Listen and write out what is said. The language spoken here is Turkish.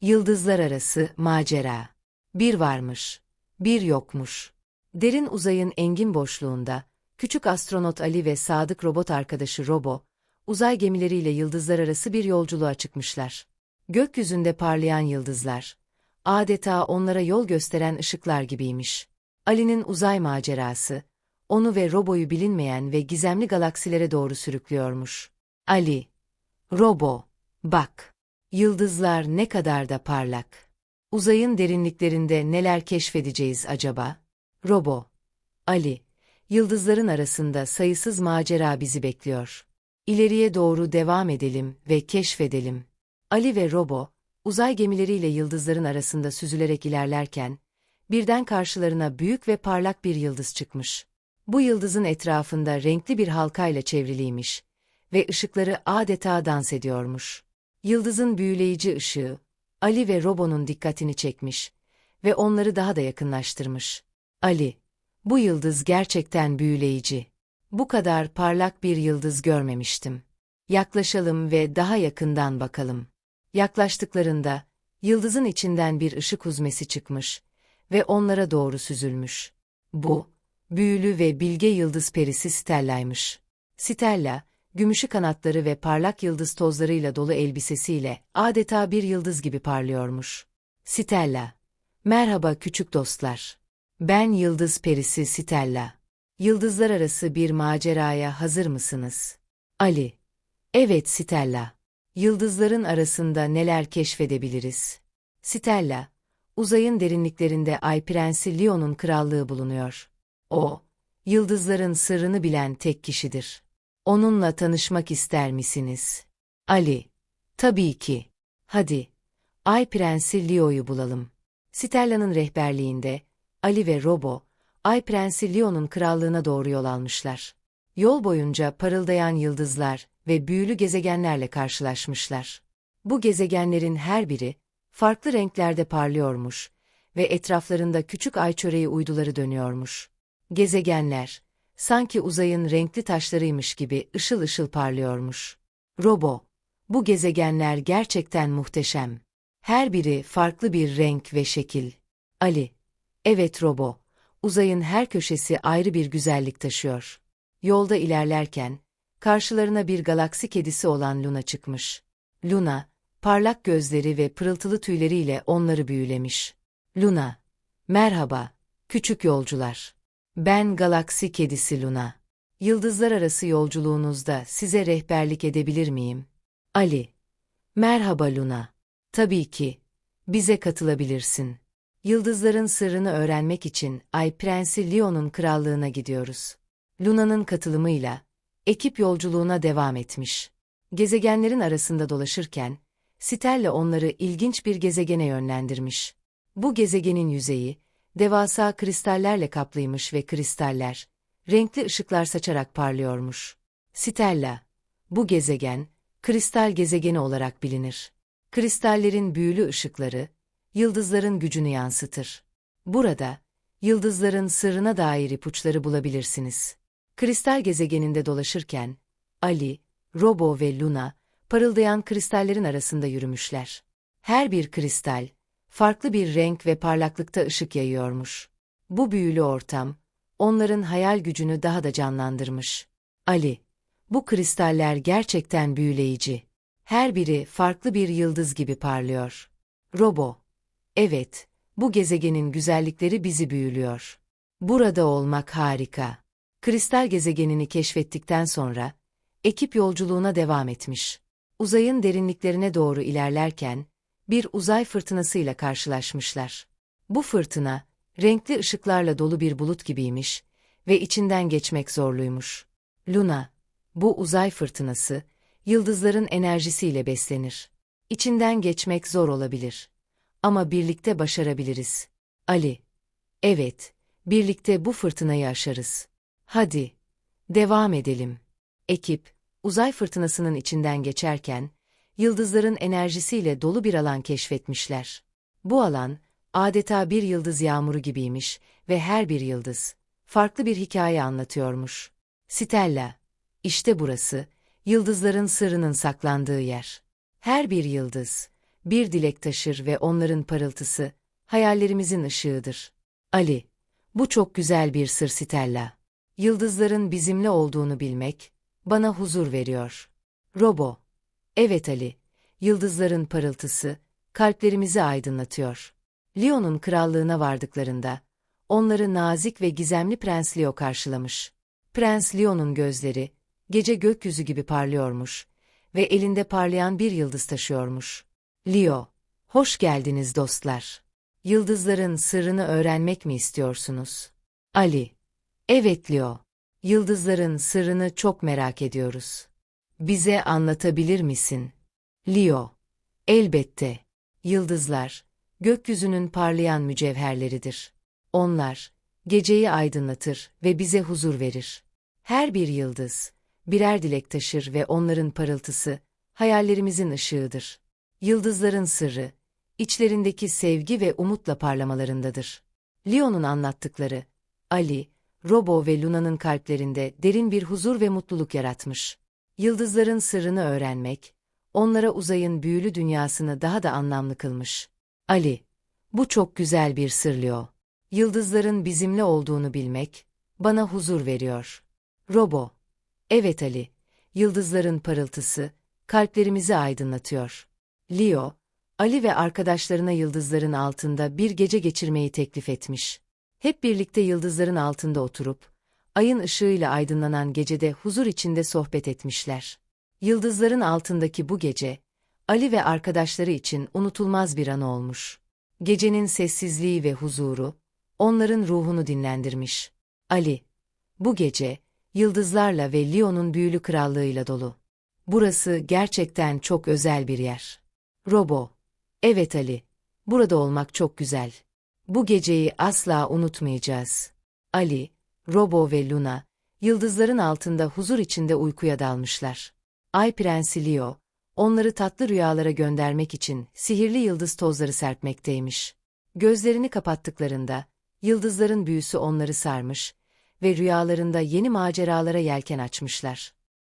Yıldızlar arası macera. Bir varmış, bir yokmuş. Derin uzayın engin boşluğunda, küçük astronot Ali ve sadık robot arkadaşı Robo, uzay gemileriyle yıldızlar arası bir yolculuğa çıkmışlar. Gökyüzünde parlayan yıldızlar, adeta onlara yol gösteren ışıklar gibiymiş. Ali'nin uzay macerası, onu ve Robo'yu bilinmeyen ve gizemli galaksilere doğru sürüklüyormuş. Ali, Robo, bak, yıldızlar ne kadar da parlak. Uzayın derinliklerinde neler keşfedeceğiz acaba? Robo, Ali, yıldızların arasında sayısız macera bizi bekliyor. İleriye doğru devam edelim ve keşfedelim. Ali ve Robo, uzay gemileriyle yıldızların arasında süzülerek ilerlerken, birden karşılarına büyük ve parlak bir yıldız çıkmış. Bu yıldızın etrafında renkli bir halkayla çevriliymiş ve ışıkları adeta dans ediyormuş. Yıldızın büyüleyici ışığı, Ali ve Robo'nun dikkatini çekmiş ve onları daha da yakınlaştırmış. Ali, bu yıldız gerçekten büyüleyici. Bu kadar parlak bir yıldız görmemiştim. Yaklaşalım ve daha yakından bakalım. Yaklaştıklarında, yıldızın içinden bir ışık huzmesi çıkmış ve onlara doğru süzülmüş. Bu, büyülü ve bilge yıldız perisi Stella'ymış. Stella, gümüşü kanatları ve parlak yıldız tozlarıyla dolu elbisesiyle adeta bir yıldız gibi parlıyormuş. Stella, merhaba küçük dostlar. Ben yıldız perisi Stella. Yıldızlar arası bir maceraya hazır mısınız? Ali, evet Stella. Yıldızların arasında neler keşfedebiliriz? Stella, uzayın derinliklerinde Ay Prensi Leon'un krallığı bulunuyor. O, yıldızların sırrını bilen tek kişidir. Onunla tanışmak ister misiniz? Ali, tabii ki. Hadi, Ay Prensi Leo'yu bulalım. Stella'nın rehberliğinde, Ali ve Robo, Ay Prensi Leo'nun krallığına doğru yol almışlar. Yol boyunca parıldayan yıldızlar ve büyülü gezegenlerle karşılaşmışlar. Bu gezegenlerin her biri, farklı renklerde parlıyormuş ve etraflarında küçük ay çöreği uyduları dönüyormuş. Gezegenler, sanki uzayın renkli taşlarıymış gibi ışıl ışıl parlıyormuş. Robo, bu gezegenler gerçekten muhteşem. Her biri farklı bir renk ve şekil. Ali, evet Robo, uzayın her köşesi ayrı bir güzellik taşıyor. Yolda ilerlerken, karşılarına bir galaksi kedisi olan Luna çıkmış. Luna, parlak gözleri ve pırıltılı tüyleriyle onları büyülemiş. Luna, merhaba, küçük yolcular. Ben galaksi kedisi Luna. Yıldızlar arası yolculuğunuzda size rehberlik edebilir miyim? Ali, merhaba Luna. Tabii ki, bize katılabilirsin. Yıldızların sırrını öğrenmek için Ay Prensi Leon'un krallığına gidiyoruz. Luna'nın katılımıyla, ekip yolculuğuna devam etmiş. Gezegenlerin arasında dolaşırken, Stella onları ilginç bir gezegene yönlendirmiş. Bu gezegenin yüzeyi, devasa kristallerle kaplıymış ve kristaller, renkli ışıklar saçarak parlıyormuş. Stella, bu gezegen, kristal gezegeni olarak bilinir. Kristallerin büyülü ışıkları, yıldızların gücünü yansıtır. Burada, yıldızların sırrına dair ipuçları bulabilirsiniz. Kristal gezegeninde dolaşırken, Ali, Robo ve Luna, parıldayan kristallerin arasında yürümüşler. Her bir kristal, farklı bir renk ve parlaklıkta ışık yayıyormuş. Bu büyülü ortam, onların hayal gücünü daha da canlandırmış. Ali, bu kristaller gerçekten büyüleyici. Her biri farklı bir yıldız gibi parlıyor. Robo, evet, bu gezegenin güzellikleri bizi büyülüyor. Burada olmak harika. Kristal gezegenini keşfettikten sonra, ekip yolculuğuna devam etmiş. Uzayın derinliklerine doğru ilerlerken, bir uzay fırtınasıyla karşılaşmışlar. Bu fırtına, renkli ışıklarla dolu bir bulut gibiymiş ve içinden geçmek zorluymuş. Luna, bu uzay fırtınası, yıldızların enerjisiyle beslenir. İçinden geçmek zor olabilir. Ama birlikte başarabiliriz. Ali, evet, birlikte bu fırtınayı aşarız. Hadi, devam edelim. Ekip, uzay fırtınasının içinden geçerken, yıldızların enerjisiyle dolu bir alan keşfetmişler. Bu alan, adeta bir yıldız yağmuru gibiymiş ve her bir yıldız, farklı bir hikaye anlatıyormuş. Stella, işte burası, yıldızların sırrının saklandığı yer. Her bir yıldız, bir dilek taşır ve onların parıltısı, hayallerimizin ışığıdır. Ali, bu çok güzel bir sır Stella. Yıldızların bizimle olduğunu bilmek, bana huzur veriyor. Robo, evet Ali, yıldızların parıltısı, kalplerimizi aydınlatıyor. Leon'un krallığına vardıklarında, onları nazik ve gizemli Prens Leo karşılamış. Prens Leo'nun gözleri, gece gökyüzü gibi parlıyormuş ve elinde parlayan bir yıldız taşıyormuş. Leo, hoş geldiniz dostlar. Yıldızların sırrını öğrenmek mi istiyorsunuz? Ali, evet Leo. Yıldızların sırrını çok merak ediyoruz. Bize anlatabilir misin? Leo, elbette. Yıldızlar, gökyüzünün parlayan mücevherleridir. Onlar, geceyi aydınlatır ve bize huzur verir. Her bir yıldız, birer dilek taşır ve onların parıltısı, hayallerimizin ışığıdır. Yıldızların sırrı, içlerindeki sevgi ve umutla parlamalarındadır. Leon'un anlattıkları, Ali, Robo ve Luna'nın kalplerinde derin bir huzur ve mutluluk yaratmış. Yıldızların sırrını öğrenmek, onlara uzayın büyülü dünyasını daha da anlamlı kılmış. Ali, bu çok güzel bir sır Leo. Yıldızların bizimle olduğunu bilmek, bana huzur veriyor. Robo, evet Ali, yıldızların parıltısı, kalplerimizi aydınlatıyor. Leo, Ali ve arkadaşlarına yıldızların altında bir gece geçirmeyi teklif etmiş. Hep birlikte yıldızların altında oturup, ayın ışığıyla aydınlanan gecede huzur içinde sohbet etmişler. Yıldızların altındaki bu gece, Ali ve arkadaşları için unutulmaz bir an olmuş. Gecenin sessizliği ve huzuru, onların ruhunu dinlendirmiş. Ali, bu gece, yıldızlarla ve Leon'un büyülü krallığıyla dolu. Burası gerçekten çok özel bir yer. Robo, evet Ali, burada olmak çok güzel. Bu geceyi asla unutmayacağız. Ali, Robo ve Luna, yıldızların altında huzur içinde uykuya dalmışlar. Ay Prensi Leo, onları tatlı rüyalara göndermek için sihirli yıldız tozları serpmekteymiş. Gözlerini kapattıklarında, yıldızların büyüsü onları sarmış ve rüyalarında yeni maceralara yelken açmışlar.